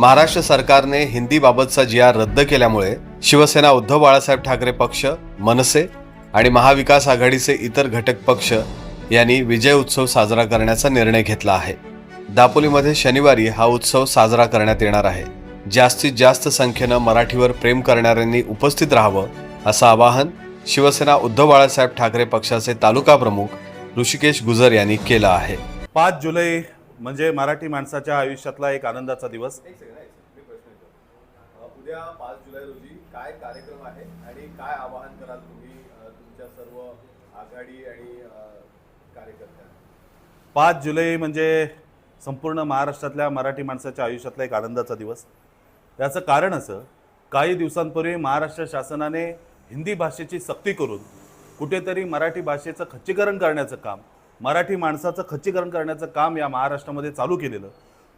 महाराष्ट्र सरकारने हिंदीबाबतचा जी आर रद्द केल्यामुळे शिवसेना उद्धव बाळासाहेब ठाकरे पक्ष मनसे आणि महाविकास आघाडीचे इतर घटक पक्ष यांनी विजय उत्सव साजरा करण्याचा निर्णय घेतला आहे. दापोलीमध्ये शनिवारी हा उत्सव साजरा करण्यात येणार आहे. जास्तीत जास्त संख्येनं मराठीवर प्रेम करणाऱ्यांनी उपस्थित राहावं असं आवाहन शिवसेना उद्धव बाळासाहेब ठाकरे पक्षाचे तालुका प्रमुख ऋषिकेश गुजर यांनी केलं आहे. पाच जुलै म्हणजे मराठी माणसाच्या आयुष्यातला एक आनंदाचा दिवस. उद्या पाच जुलै रोजी काय कार्यक्रम आहे आणि काय आवाहन कराल तुम्ही तुमच्या सर्व आघाडी आणि अ, कार्यकर्त्यांना पाच जुलै म्हणजे संपूर्ण महाराष्ट्रातल्या मराठी माणसाच्या आयुष्यातला एक आनंदाचा दिवस. याचं कारण असं काही दिवसांपूर्वी महाराष्ट्र शासनाने हिंदी भाषेची सक्ती करून कुठेतरी मराठी भाषेचं खच्चीकरण करण्याचं काम मराठी माणसाचं खच्चीकरण करण्याचं काम या महाराष्ट्रामध्ये चालू केलेलं.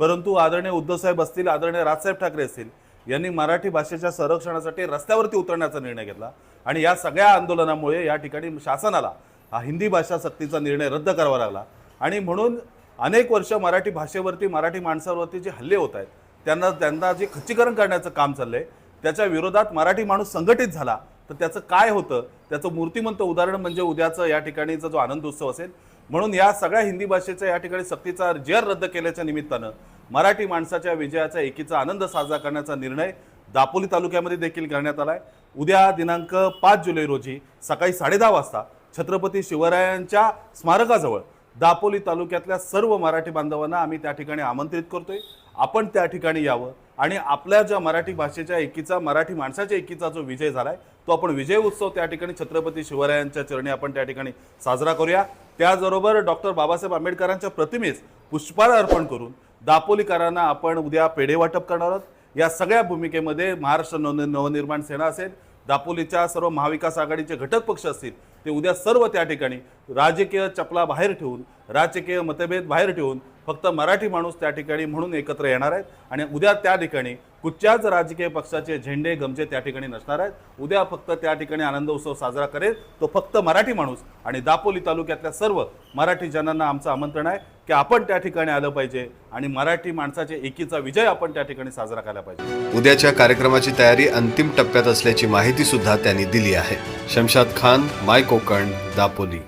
परंतु आदरणीय उद्धवसाहेब असतील आदरणीय राजसाहेब ठाकरे असतील यांनी मराठी भाषेच्या संरक्षणासाठी रस्त्यावरती उतरण्याचा निर्णय घेतला. आणि या सगळ्या आंदोलनामुळे या ठिकाणी शासनाला हा हिंदी भाषा सक्तीचा निर्णय रद्द करावा लागला. आणि म्हणून अनेक वर्ष मराठी भाषेवरती मराठी माणसावरती जे हल्ले होत आहेत त्यांना त्यांना जे खच्चीकरण करण्याचं काम चाललंय त्याच्या विरोधात मराठी माणूस संघटित झाला. तर त्याचं काय होतं? त्याचं मूर्तिमंत उदाहरण म्हणजे उद्याचं या ठिकाणीचा जो आनंद उत्सव असेल. म्हणून या सगळ्या हिंदी भाषेचा या ठिकाणी सक्तीचा जेर रद्द केल्याच्या निमित्तानं मराठी माणसाच्या विजयाच्या एकीचा आनंद साजरा करण्याचा निर्णय दापोली तालुक्यामध्ये देखील करण्यात आला आहे उद्या दिनांक पाच जुलै रोजी सकाळी साडेदहा वाजता छत्रपती शिवरायांच्या स्मारकाजवळ दापोली तालुक्यातल्या सर्व मराठी बांधवांना आम्ही त्या ठिकाणी आमंत्रित करतोय. आपण त्या ठिकाणी यावं आणि आपल्या ज्या मराठी भाषेच्या एकीचा मराठी माणसाच्या एकीचा जो विजय झालाय तो आपण विजय उत्सव त्या ठिकाणी छत्रपती शिवरायांच्या चरणी आपण त्या ठिकाणी साजरा करूया. त्याचबरोबर डॉक्टर बाबासाहेब आंबेडकरांच्या प्रतिमेस पुष्पहार अर्पण करून दापोलीकरांना आपण उद्या पेढे वाटप करणार आहोत. या सगळ्या भूमिकेमध्ये महाराष्ट्र नव नवनिर्माण सेना असेल दापोलीच्या सर्व महाविकास आघाडीचे घटक पक्ष असतील ते उद्या सर्व त्या ठिकाणी राजकीय चपला बाहेर ठेवून राजकीय मतभेद बाहेर ठेवून फक्त मराठी माणूस त्या ठिकाणी म्हणून एकत्र येणार आहेत. आणि उद्या त्या ठिकाणी कुठच्याच राजकीय पक्षाचे झेंडे गमचे त्या ठिकाणी नसणार आहेत. उद्या फक्त त्या ठिकाणी आनंद उत्सव साजरा करेल तो फक्त मराठी माणूस. आणि दापोली तालुक्यातल्या सर्व मराठी जनांना आमचं आमंत्रण आहे की आपण त्या ठिकाणी आलं पाहिजे आणि मराठी माणसाच्या एकीचा विजय आपण त्या ठिकाणी साजरा केला पाहिजे. उद्याच्या कार्यक्रमाची तयारी अंतिम टप्प्यात असल्याची माहिती सुद्धा त्यांनी दिली आहे. शमशाद खान माय कोकण दापोली.